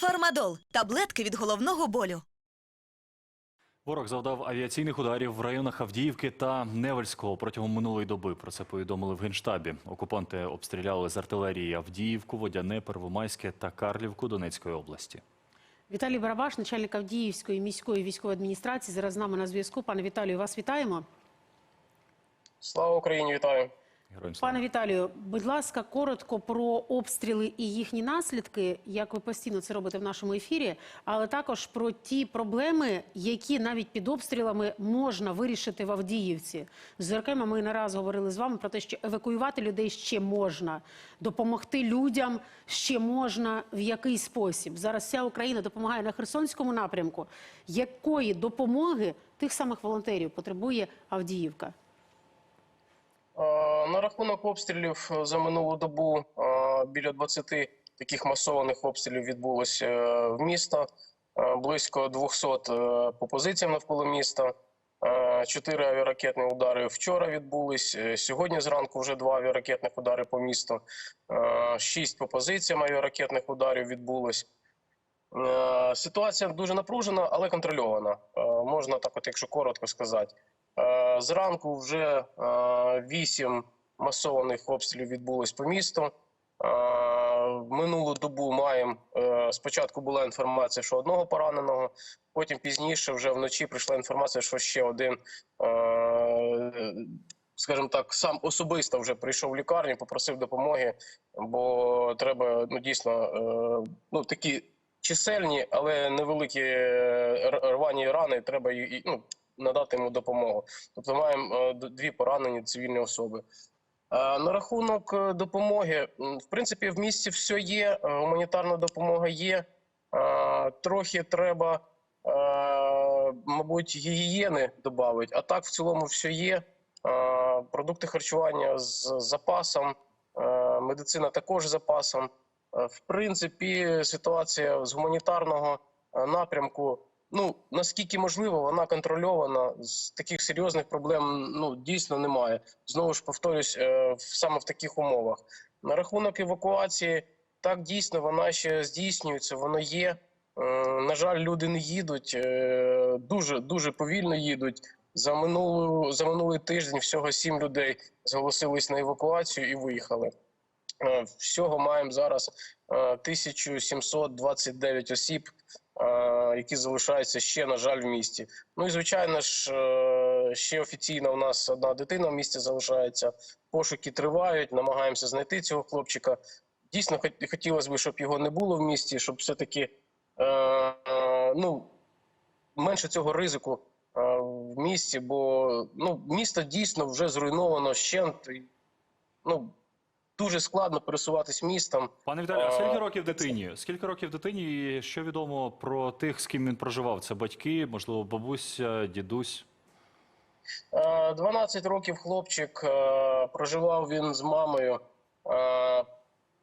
Фармадол таблетки від головного болю. Ворог завдав авіаційних ударів в районах Авдіївки та Невельського протягом минулої доби. Про це повідомили в Генштабі. Окупанти обстріляли з артилерії Авдіївку, Водяне, Первомайське та Карлівку Донецької області. Віталій Барабаш, начальник Авдіївської міської військової адміністрації, зараз з нами на зв'язку. Пане Віталію, вас вітаємо. Слава Україні, вітаю. Героям. Пане Віталію, будь ласка, коротко про обстріли і їхні наслідки, як ви постійно це робите в нашому ефірі, але також про ті проблеми, які навіть під обстрілами можна вирішити в Авдіївці. Зокрема, ми не раз говорили з вами про те, що евакуювати людей ще можна, допомогти людям ще можна в який спосіб. Зараз вся Україна допомагає на Херсонському напрямку. Якої допомоги тих самих волонтерів потребує Авдіївка? Е, На рахунок обстрілів е, за минулу добу е, біля 20 таких масованих обстрілів відбулося в місто. Близько 200 е, по позиціям навколо міста. Чотири авіаракетні удари вчора відбулись. Сьогодні зранку вже два авіаракетних удари по місту. Шість по позиціям авіаракетних ударів відбулось. Ситуація дуже напружена, але контрольована. Можна так, от, якщо коротко сказати. Е, Зранку вже е, вісім масованих обстрілів відбулось по місту. Е, Минулу добу маємо спочатку була інформація, що одного пораненого, потім пізніше, вже вночі прийшла інформація, що ще один, скажімо так, сам особисто вже прийшов в лікарню, попросив допомоги, бо треба ну дійсно ну такі чисельні, але невеликі рвані рани. Треба ну, надати йому допомогу. Тобто маємо е, дві поранені цивільні особи. Е, На рахунок е, допомоги, в принципі, в місті все є, гуманітарна допомога є. Трохи треба, мабуть, гігієни додати, а так в цілому все є. Продукти харчування з запасом, медицина також з запасом. В принципі, ситуація з гуманітарного напрямку. Ну наскільки можливо, вона контрольована. З таких серйозних проблем ну дійсно немає. Знову ж повторюсь, е, саме в таких умовах. На рахунок евакуації, так дійсно вона ще здійснюється, воно є. Е, На жаль, люди не їдуть е, дуже дуже повільно їдуть. За минулу за минулий тиждень всього сім людей зголосились на евакуацію і виїхали. Всього маємо зараз е, 1729 осіб, які залишаються ще, на жаль, в місті. Ну і звичайно ж, е, ще офіційно у нас одна дитина в місті залишається. Пошуки тривають, намагаємося знайти цього хлопчика. Дійсно, хотілося б, щоб його не було в місті, щоб все-таки е, е, ну, менше цього ризику е, в місті, бо ну, місто дійсно вже зруйновано щент. Ну, дуже складно пересуватись містом. Пане Віталію, а скільки Е, років дитині? Скільки років дитині? І що відомо про тих, з ким він проживав? Це батьки, можливо, бабуся, дідусь. Е, 12 років хлопчик е, проживав він з мамою. Е,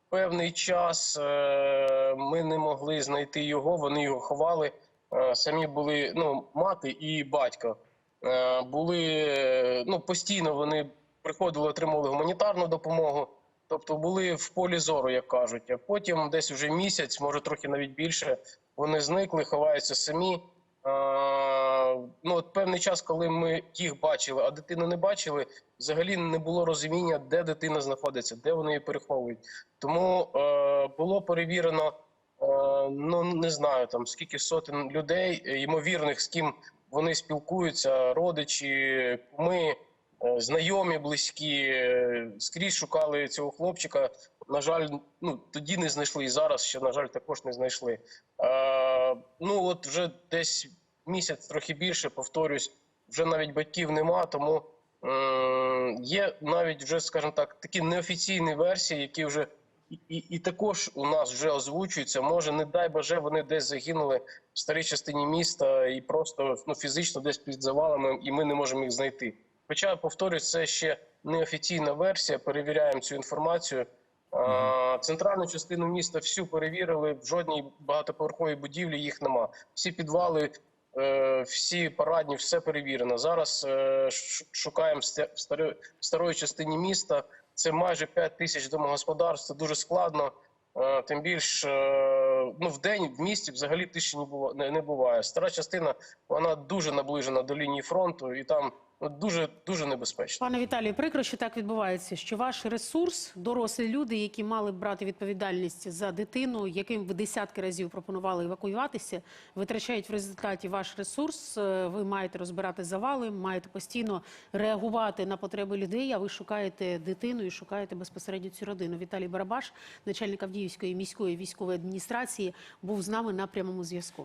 Певний час е, ми не могли знайти його, вони його ховали. Е, Самі були ну, мати і батько. Е, Були е, ну, постійно вони приходили, отримували гуманітарну допомогу. Тобто були в полі зору, як кажуть. А потім, десь вже місяць, може трохи навіть більше, вони зникли, ховаються самі. Ну, от певний час, коли ми їх бачили, а дитину не бачили, взагалі не було розуміння, де дитина знаходиться, де вони її переховують. Тому е, було перевірено, е, ну не знаю там скільки сотень людей, ймовірних, з ким вони спілкуються, родичі, е, знайомі, близькі, е, скрізь шукали цього хлопчика. На жаль, ну тоді не знайшли, і зараз ще на жаль також не знайшли. Е, ну от вже десь місяць, трохи більше, повторюсь, вже навіть батьків нема, тому м, є навіть вже, скажімо так, такі неофіційні версії, які вже і, і, і також у нас вже озвучуються. Може, не дай боже, вони десь загинули в старій частині міста і просто ну, фізично десь під завалами, і ми не можемо їх знайти. Хоча, повторюсь, це ще неофіційна версія. Перевіряємо цю інформацію. Центральну частину міста всю перевірили. В жодній багатоповерховій будівлі їх нема. Всі підвали, е, всі парадні, все перевірено. Зараз е, шукаємо в старої, частині міста. Це майже 5 тисяч домогосподарств. Це дуже складно. Е, Тим більш ну, в день в місті взагалі тиші не бува- не- не буває. Стара частина вона дуже наближена до лінії фронту, і там ну, дуже дуже небезпечно. Пане Віталію, прикро, що так відбувається, що ваш ресурс, дорослі люди, які мали брати відповідальність за дитину, яким ви десятки разів пропонували евакуюватися, витрачають в результаті ваш ресурс. Е, Ви маєте розбирати завали, маєте постійно реагувати на потреби людей. А ви шукаєте дитину і шукаєте безпосередньо цю родину. Віталій Барабаш, начальник Авдіївської міської військової адміністрації, був з нами на прямому зв'язку.